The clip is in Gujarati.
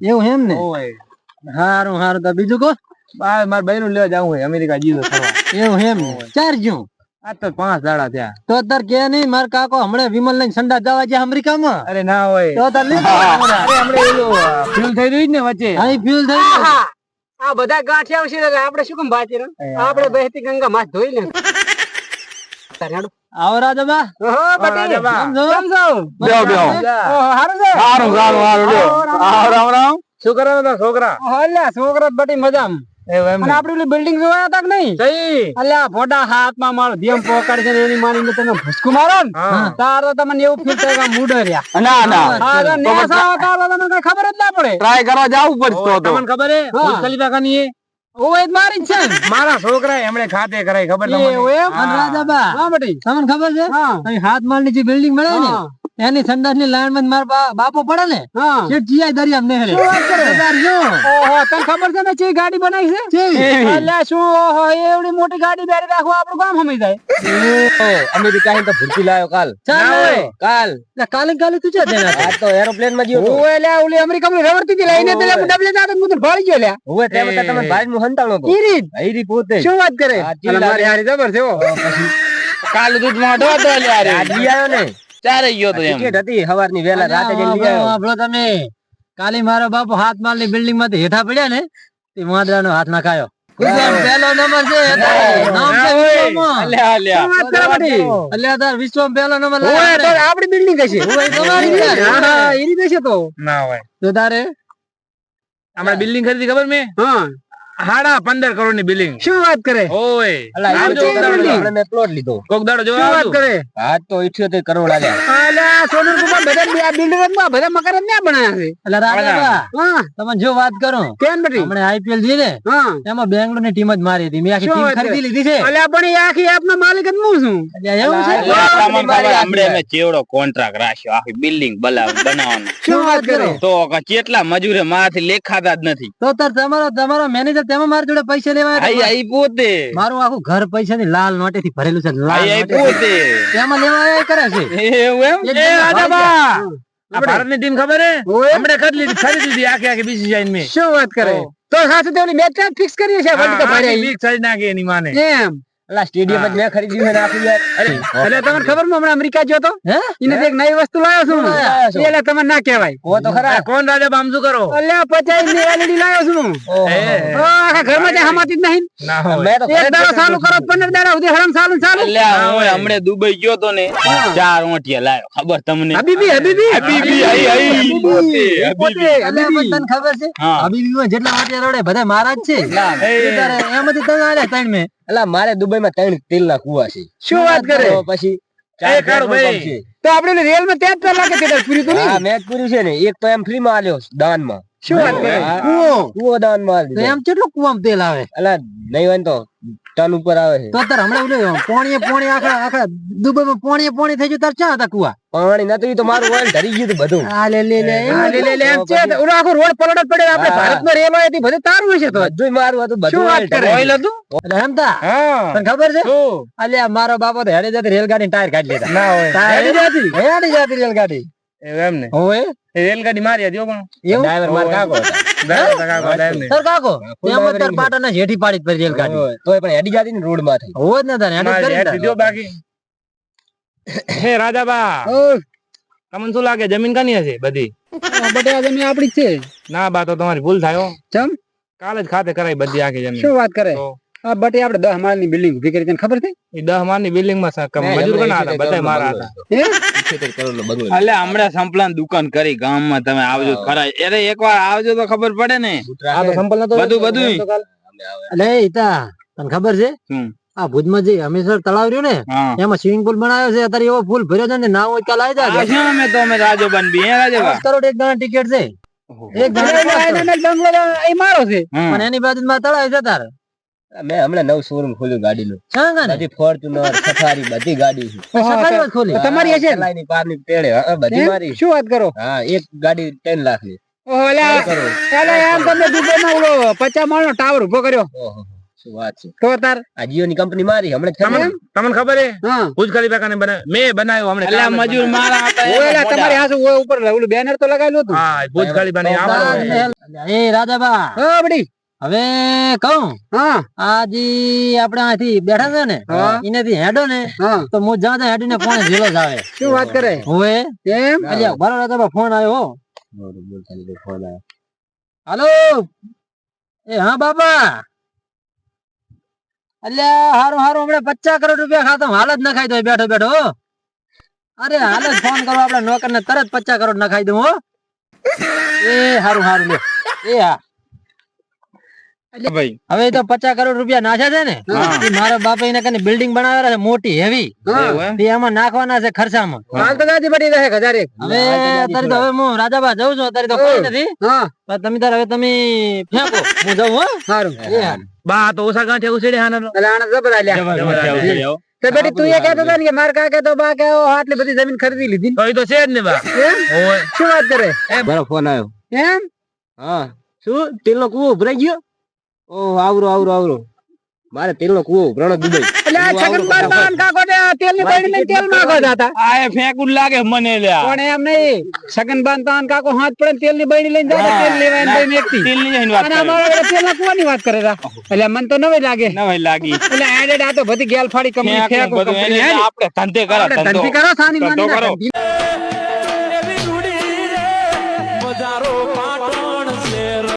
એવું એમ ને? હારું હારું તો બીજું કો બા માર બહેનું લેવા જાવું હોય અમેરિકા જીવો એવું એમ ચાર જ્યું? આ તો પાંચ દાડા થયા. તો તાર કે નહીં માર કાકો હમણાં વિમલ લઈને સંડા જવા છે અમેરિકામાં? અરે ના હોય. તો તાર લીધો અરે હમણાં પેલું ફ્યુલ થઈ રહ્યું ને વચ્ચે. અહીં ફ્યુલ થઈ રહ્યું આ બધા ગાંઠિયા આવશે આપણે શું કેમ ભાતી રહ્યા? આપણે બહેતી ગંગા માથ ધોઈ લે. આવો રાજબા ઓહો બટી કેમ છો? બેહો, બેહો. ઓહો હારું છે? સારું સારું સારું લ્યો. આવો, રામ રામ. શું કરો છો છોકરા. અલ્યા છોકરો બટી મજામ. એવું એમ અને આપડી ઓલી બિલ્ડિંગ જોયા હતા કે નહીં? સહી અલ્યા ફોટા હાથમાં મારો ધ્યાન પકડ છે એની માનીને તમે ભૂસકું મારો ને? હા. તમને એવું ફીલ થાય કે આમ રહ્યા. ના ના. હા તો નેસા હતા તો તમને ખબર જ ના પડે. ટ્રાય કરવા જાવ પડશે તમને ખબર હે. ખલીફા કાની હે? ઓય મારી જ છે મારા છોકરા એમણે ખાતે કરાય ખબર તમને? એવું એમ? અને રાજબા. હા. બટી તમને ખબર છે? હા. હાથ માલની જે બિલ્ડિંગ મળે ને એની સંદાસની લાઈનમાં મારા બાપો પડે ને હા. જીઆઈ દરિયા તાર શું? ઓહો તને ખબર છે ને ચી ગાડી બનાવી છે? એટલે શું ઓહો એવડી મોટી ગાડી બેરી રાખવા આપણું કામ હમી જાય. અમેરિકા તો ભૂલકી લાયો કાલ. ચાલો. કાલ. કાલે કાલે તું છે આ તો એરોપ્લેનમાં ગયો ઓય લે ઓલી અમેરિકામાં રવડતી હતી લઈને તે ડબલે જાતો હું તો ભાળી ગયો લે. ઓય તે બતા તમે ભાઈ નું હંતાણો તો ઈરી. ઈરી પોતે. શું વાત કરે? મારી હારી જબર છે કાલ દૂધમાં તો તો લ્યા રે આયો ને. ચારે ગયો તો એમ. ટિકિટ હતી સવારની વેલા રાતે જઈને લઈ આવ્યો. આપણો તમે. કાલી મારો બાપુ હાથ માલની બિલ્ડિંગમાંથી હેઠા પડ્યા ને તે વાંદરા હાથ નાખાયો ગુજરાત પહેલો નંબર છે નામ છે અલ્યા અલ્યા. વાત કરે બધી? અલ્યા તાર વિશ્વમાં પહેલો નંબર ઓય, તો આપણી બિલ્ડિંગ કઈ છે ઓય, તમારી છે. હા, ઈ રીતે છે તો. ના હોય. તો તારે? આપણે બિલ્ડિંગ ખરીદી ખબર મેં? હા. હાડા પંદર કરોડની બિલ્ડિંગ શું વાત કરે? ઓય અલા, આ આવજો તો કોક દાડો building. આપણે મેં plot લીધો. કોક દાડો શું વાત કરે? હા તો 78 કરોડ આલ્યા અલ્યા સોનલ કુમાર બધા બે આ builder જ માં બધા મકાન જ ન્યા બનાયા છે. એટલે રાજા તમે જો વાત કરો. કેમ બટી હમણાં આઈપીએલ ને એમાં બેંગ્લોરની ટીમ જ મારી હતી. મેં આખી ટીમ ખરીદી લીધી છે. અલ્યા પણ આખી આપનો માલિક જ હું છું. એવું છે? હમણે અમે ચેવડો કોન્ટ્રાક્ટ રાખ્યો આખી બિલ્ડિંગ બનાવવાનો. શું વાત કરો? તો કેટલા મજૂરે મારાથી લેખાતા જ નથી. તો તાર તમારો તમારો મેનેજર તેમાં મારી જોડે પૈસા લેવા આઈ પોતે. મારું આખું ઘર પૈસા ની લાલ નોટેથી ભરેલું છે લાલ આઈ આઈ નોટેથી. પોતે. તેમાં લેવા આવ્યા કરે છે. એવું એમ? એ રાજાબા ભારતની ટીમ ખબર હે? ઓય, હમણે ખરીદી લીધી ખરીદી લીધી આખી આખી બીસીસીઆઈ મેં. શું વાત કરે? તો ખાસ તેની મેચ ફિક્સ કરીએ છીએ વર્લ્ડ કપ હારે નાખી એની માને. એમ અલા સ્ટેડિયમ જ મેં ખરીદ્યું છે ને યાર. અરે એટલે તમને ખબર હમણાં અમેરિકા ગયો તો? હે? એને એક નવી વસ્તુ લાવ્યો છું? એટલે તમને ના કહેવાય. કો તો ખરા. કોણ રાજા બામજુ કરો? અલ્યા પચાઈ ની એલઈડી લાવ્યો છું. ઓ, આખા ઘરમાં ત્યાં હમાતી જ નહીં. મેં તો એક દાડો ચાલુ કરો પંદર દાડા સુધી હરામ ચાલુ ચાલુ. અલ્યા હું હમણે દુબઈ ગયો તો ને ચાર ઓંટિયા લાવ્યો ખબર તમને? હબીબી હબીબી. હબીબી, આઈ, આઈ, પોતે, હબીબી. તને ખબર છે? હબીબી માં જેટલા વાટિયા રડે બધા મારા જ છે. એમાંથી તમે આલ્યા ત્રણ મેં. અલા મારે દુબઈમાં ત્રણ તેલના કુવા છે. શું વાત કરે? પછી. તો આપણે રેલમાં ત્યાં જ લાગે મેચ પૂરી છે ને. એક તો એમ ફ્રી માં આલ્યો દાનમાં. શું વાત કરે? હા. કૂવો. કુવો દાનમાં તો એમ કેટલું કુવામાં તેલ આવે? અલા નહીં હોય તો ટન ઉપર આવે છે. તો તાર હમણાં ઓલું પોણીએ પોણી આખા આખા પોણીએ પોણી થઈ ગયું તાર હતા કુવા? પાણી નતું તો મારું ઓઇલ ધરી ગયું બધું. આ લે લે લે લે લે લે એમ છે. ઓલો આખો રોડ પલટ જ પડ્યો આપણે હા. ભારતમાં રેલ હોય તે બધું તારું હશે તો. મારું હતું શું વાત કરે? ઓઇલ હતું? એટલે એમ તા તને ખબર છે? અલ્યા મારો બાપો તો હેડે જતી રેલગાડી ટાયર કાઢી લેતા. ના હોય. હેડી જતી? હેડી જતી રેલગાડી. એમ ને. હોય રેલગાડી મારી હતી હો પણ. એવું? ડ્રાઈવર માર કાકો. હતા. કાકો હતા એમને. સર કાકો? ફૂલ એમ જ તાર ડ્રાઈવરિંગ પાટાના જેઠી પાડી જ રેલગાડી. તોય પણ હેડી જાતી ને રોડમાંથી. હોય ને તાર હેડ કરી હેડ બાકી. હે રાજાબા. તમને શું લાગે જમીન કાની હશે બધી? બટે જમીન આપડી છે. ના બા તો તમારી ભૂલ થાય હો. ચમ? કાલે જ ખાતે કરાઈ બધી આખી જમીન. શું વાત કરે. આ બટે આપણે દસ માળની બિલ્ડિંગ ઊભી કરી તને ખબર છે? એ દહ માળની બિલ્ડિંગમાં સા- મજૂર ઘણા હતા બધા મારા હતા એટલે હમણાં સંપલાન દુકાન કરી ગામમાં તમે આવજો ખરા. અરે એકવાર આવજો તો ખબર પડે ને. આ તો સંપલ તો બધું બધું અલે ઈતા તને ખબર છે? આ ભુજમાં જે હમીસર તળાવ રહ્યું ને એમાં સ્વિમિંગ પુલ બનાવ્યો છે. અત્યારે એવો ફૂલ ભર્યો છે ને ના હોય કાલ આવી જાય અમે તો અમે રાજો બનબી હે રાજો કરોડ એક ગણા ટિકિટ છે. એક એટલે બંગલો એ મારો છે. પણ એની બાજુમાં તળાવ છે તાર. મેં હમણાં નવ શોરૂમ ખોલ્યું ગાડીનું. બધી ફોર્ચ્યુનર સફારી બધી ગાડી છે. ખોલી. તમારી હશે ને? લાઈની પારની પેડે બધી મારી શું વાત કરો? હા એક ગાડી ત્રણ લાખની. એમ તમે ઓલો પચાસ માળ નો ટાવર ઊભો કર્યો. ઓહો. શું વાત છે. તો તાર? આ જીઓ ની કંપની મારી હમણાં તમને ખબર તમને? ખબર હે. ભુજ ખલીફા કાને બનાવ્યો મેં બનાવ્યો હમણાં એટલે મજૂર મારા હતા ઓલા તમારી હાસુ ઉપર ઓલું બેનર તો લગાવેલું હતું? હા ભુજ ખલીફા ને આપણો એ રાજાબા. હા બડી હવે કહું આજે આજી આપણે અહીંથી બેઠા છે ને. એનેથી હેડો ને તો હું જ્યાં ત્યાં હેડીને ફોન ઝીલો જ આવે. શું વાત કરે? હોવે એમ? અલ્યા બરો રાજાબા ફોન આવ્યો હો. બોલ, બોલ, ખાલી તો ફોન આવ્યો. હાલો. એ હા બાપા. અલ્યા હારું હારું હમણાં પચાસ કરોડ રૂપિયા ખાતો હાલ જ નખાઈ દો બેઠો બેઠો હો. અરે હાલ જ ફોન કરો આપડા નોકર ને તરત પચાસ કરોડ નખાઈ દઉં હો. એ હારું હારું લે એ હા. હવે તો પચાસ કરોડ રૂપિયા નાખ્યા છે ને? મારા બાપા એને કઈ બિલ્ડિંગ બનાવેલા છે મોટી હેવી. એમ? તે એમાં નાખવાના છે ખર્ચામાં. હાલ તો દાદી પડી રહે હજાર એક. હવે અત્યારે તો હવે હું રાજાબા જઉં છું અત્યારે તો કોઈ નથી. તમે તાર હવે તમે ફેંકો. હું જઉં હો. સારું. બા તો ઓછા ગાંઠે ઉછેડે હાના એટલે જબર આલ્યા. તો બેટી તું એ કહેતો હતો ને કે માર કાકે તો બા કે આટલી બધી જમીન ખરીદી લીધી. તો એ તો છે જ ને બા. શું વાત કરે? મારો ફોન આવ્યો. એમ? હા. શું તેલ કુ કુવો ભરાઈ ગયો? ઓ આવરો આવરો આવરો. મારે તેલ નો કુવો ઉભરાણો. દુબઈ તેલની બળી તેલ માંગો જાતા. આ ફેંકું લાગે મને લ્યા. પણ એમ નહીં. છગન બાન તાન કાકો હાથ પડે તેલની લઈને જાતા તેલ લેવા વાત અને. અમારા ના કુવાની વાત કરે એટલે મને તો નવાઈ લાગે. એટલે એડેડ આ તો બધી ગેલ ફાડી કંપની ફેંકો કંપની એને હે ને. આપણે ધંધે કરો આપણે કરો સાની ધંધો કરો. ધંધી.